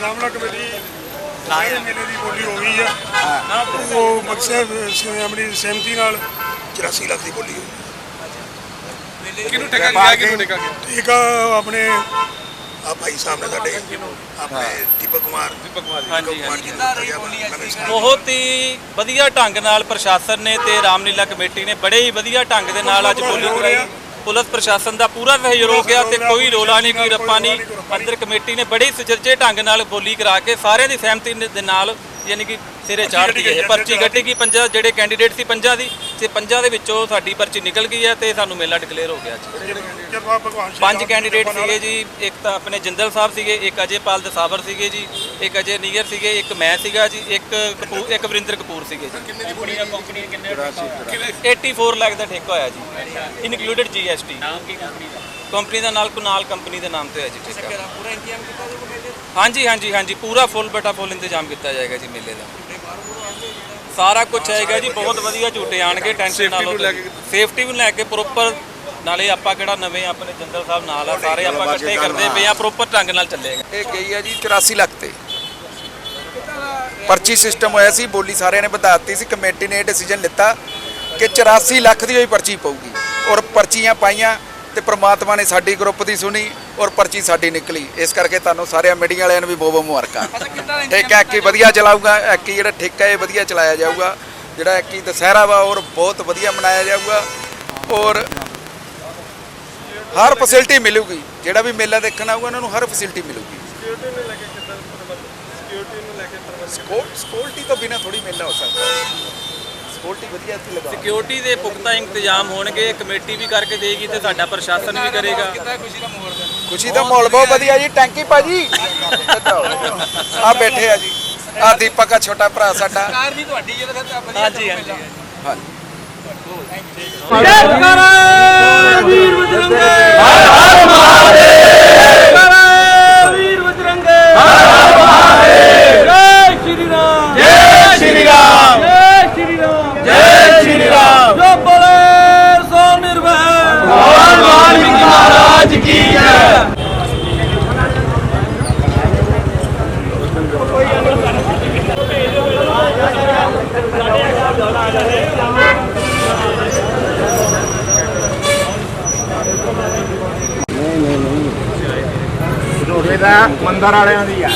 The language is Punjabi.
ਰਾਮਲਾ ਕਮੇਟੀ ਸਾਰੇ ਮੇਲੇ ਦੀ ਬੋਲੀ ਹੋ ਗਈ ਆ। ਉਹ ਮਕਸਦ ਆਪਣੀ ਸਹਿਮਤੀ ਨਾਲ 84 ਲੱਖ ਦੀ ਬੋਲੀ ਹੋਈ। ਕਿਹਨੂੰ ਟਿਕਾ ਗਿਆ ਕਿਹਨੂੰ ਟਿਕਾ ਗਿਆ ਠੀਕ ਆ ਆਪਣੇ ਆ ਭਾਈ ਸਾਹਿਬ ਨੇ ਸਾਡੇ ਆਪਣੇ ਦੀਪਕ ਕੁਮਾਰ ਦੀਪਕ ਕੁਮਾਰ ਜੀ। ਹਾਂਜੀ ਕੁਮਾਰ ਜੀ ਨੇ ਕਰਿਆ ਨਵੇਂ ਸਾਲ ਬਹੁਤ ਹੀ ਵਧੀਆ ਢੰਗ ਨਾਲ ਪ੍ਰਸ਼ਾਸਨ ਨੇ ਤੇ ਰਾਮਲੀਲਾ ਕਮੇਟੀ ਨੇ ਬੜੇ ਹੀ ਵਧੀਆ ਢੰਗ ਦੇ ਨਾਲ ਅੱਜ ਬੋਲੀ ਕਰਾਈ। ਪੁਲਿਸ ਪ੍ਰਸ਼ਾਸਨ ਦਾ ਪੂਰਾ ਸਹਿਯੋਗ ਆ ਤੇ ਕੋਈ ਰੋਲਾ ਨਹੀਂ ਕੋਈ ਰੱਪਾ ਨਹੀਂ। ਅੰਦਰ ਕਮੇਟੀ ਨੇ ਬੜੇ ਸੁਚੱਜੇ ਢੰਗ ਨਾਲ ਬੋਲੀ ਕਰਾ ਕੇ ਸਾਰਿਆਂ ਦੀ ਸਹਿਮਤੀ ਦੇ ਨਾਲ ਯਾਨੀ ਕਿ ਸਿਰੇ ਚਾੜਦੀ ਹੈ। ਪਰਚੀ ਕੱਟੀ ਗਈ ਪੰਜਾਂ ਜਿਹੜੇ ਕੈਂਡੀਡੇਟ ਸੀ ਪੰਜਾਂ ਦੀ। ਤੇ ਪੰਜਾਂ ਦੇ ਵਿੱਚੋਂ ਸਾਡੀ ਪਰਚੀ ਨਿਕਲ ਗਈ ਹੈ ਤੇ ਸਾਨੂੰ ਮੇਲਾ ਡਿਕਲੇਅਰ ਹੋ ਗਿਆ ਅੱਜ ਕਿਰਪਾ ਭਗਵਾਨ ਸ਼੍ਰੀ ਪੰਜ ਰਾਮ ਕੈਂਡੀਡੇਟ ਕਿਰਪਾ ਨਾਲ ਸੀਗੇ ਜੀ ਇੱਕ ਤਾਂ ਆਪਣੇ ਜਿੰਦਲ ਸਾਹਿਬ ਸੀਗੇ ਇੱਕ ਅਜੇਪਾਲ ਦਸਾਵਰ ਸੀਗੇ ਜੀ ਇੱਕ ਅਜੇ ਨੀਗਰ ਸੀਗੇ ਇੱਕ ਮੈਂ ਸੀਗਾ ਜੀ ਇੱਕ ਕਪੂਰ ਇੱਕ ਵਰਿੰਦਰ ਕਪੂਰ ਸੀਗੇ ਜੀ। ਕਿੰਨੇ ਦੀ ਬੋਲੀ ਕੰਪਨੀ ਕਿੰਨੇ 84 ਲੱਖ ਦਾ ਠੇਕਾ ਹੋਇਆ ਜੀ ਇਨਕਲੂਡਡ ਜੀਐਸਟੀ ਨਾਮ ਕੀ ਕੰਪਨੀ ਦਾ? ਕੰਪਨੀ ਦਾ ਨਾਲ ਕੁਨਾਲ ਕੰਪਨੀ ਦੇ ਨਾਮ ਤੇ ਹੋਇਆ ਜੀ ਠੇਕਾ। ਪੂਰਾ ਇੰਤਜ਼ਾਮ ਕੀਤਾ ਹਾਂਜੀ ਹਾਂਜੀ ਹਾਂਜੀ ਪੂਰਾ ਫੁੱਲ ਬਟਾ ਫੁੱਲ ਇੰਤਜ਼ਾਮ ਕੀਤਾ ਜਾਏਗਾ ਜੀ ਮੇਲੇ ਦਾ। ਸਾਰਾ ਕੁਝ ਆਏਗਾ ਜੀ ਬਹੁਤ ਵਧੀਆ ਝੂਟੇ ਆਣਗੇ ਟੈਨਸ਼ਨ ਨਾ ਲਓ ਸੇਫਟੀ ਨੂੰ ਲੈ ਕੇ ਪ੍ਰੋਪਰ ਨਾਲੇ ਆਪਾਂ ਕਿਹੜਾ ਨਵੇਂ ਆਪਣੇ ਜੰਦਲ ਸਾਹਿਬ ਨਾਲ ਆ ਸਾਰੇ ਆਪਾਂ ਇਕੱਠੇ ਕਰਦੇ ਪਏ ਆ ਪ੍ਰੋਪਰ ਢੰਗ ਨਾਲ ਚੱਲੇਗਾ। ਇਹ ਗਈ ਹੈ ਜੀ 84 ਲੱਖ ਤੇ। ਪਰਚੀ ਸਿਸਟਮ ਹੋਇਆ ਸੀ ਬੋਲੀ ਸਾਰਿਆਂ ਨੇ ਬਤਾ ਦਿੱਤੀ ਸੀ ਕਮੇਟੀ ਨੇ ਇਹ ਡਿਸੀਜਨ ਲਿੱਤਾ ਕਿ 84 ਲੱਖ ਦੀ ਹੋਈ ਪਰਚੀ ਪਊਗੀ। ਔਰ ਪਰਚੀਆਂ ਪਾਈਆਂ ਤੇ ਪ੍ਰਮਾਤਮਾ ਨੇ ਸਾਡੀ ਗਰੁੱਪ ਦੀ ਸੁਣੀ ਔਰ ਪਰਚੀ ਸਾਡੀ ਨਿਕਲੀ। ਇਸ ਕਰਕੇ ਤੁਹਾਨੂੰ ਸਾਰਿਆਂ ਮੀਡੀਆ ਵਾਲਿਆਂ ਨੂੰ ਵੀ ਬਹੁਤ ਬਹੁਤ ਮੁਬਾਰਕਾਂ ਠੇਕਾ ਐਕੀ ਵਧੀਆ ਚਲਾਊਗਾ ਐਕੀ ਜਿਹੜਾ ਠੇਕਾ ਇਹ ਵਧੀਆ ਚਲਾਇਆ ਜਾਊਗਾ ਜਿਹੜਾ ਐਕੀ ਦੁਸਹਿਰਾ ਵਾ ਔਰ ਬਹੁਤ ਵਧੀਆ ਮਨਾਇਆ ਜਾਊਗਾ ਔਰ ਹਰ ਫੈਸਿਲਿਟੀ ਮਿਲੂਗੀ ਜਿਹੜਾ ਵੀ ਮੇਲਾ ਦੇਖਣ ਆਊਗਾ ਉਹਨਾਂ ਨੂੰ ਹਰ ਫੈਸਿਲਿਟੀ ਮਿਲੂਗੀ। ਸਿਕਿਉਰਿਟੀ ਤੋਂ ਬਿਨਾ ਥੋੜੀ ਮੇਲਾ ਹੋ ਸਕਦਾ। ਸਿਕਿਉਰਿਟੀ ਵਧੀਆ ਇੱਥੇ ਲਗਾ ਸਿਕਿਉਰਿਟੀ ਦੇ ਪੁਖਤਾ ਇੰਤਜ਼ਾਮ ਹੋਣਗੇ ਕਮੇਟੀ ਵੀ ਕਰਕੇ ਦੇਗੀ ਤੇ ਸਾਡਾ ਪ੍ਰਸ਼ਾਸਨ ਵੀ ਕਰੇਗਾ। ਖੁਸ਼ੀ ਦਾ ਮਾਹੌਲ ਬਹੁਤ ਵਧੀਆ ਜੀ। ਟੈਂਕੀ ਭਾਜੀ। ਆ ਬੈਠੇ ਆ ਜੀ। ਆ ਦੀਪਕ ਆ ਛੋਟਾ ਭਰਾ ਸਾਡਾ। ਹਾਂਜੀ ਹਾਂਜੀ ਝੋਲੇ ਦਾ ਮੰਦਰ ਵਾਲਿਆਂ ਦੀ ਆ।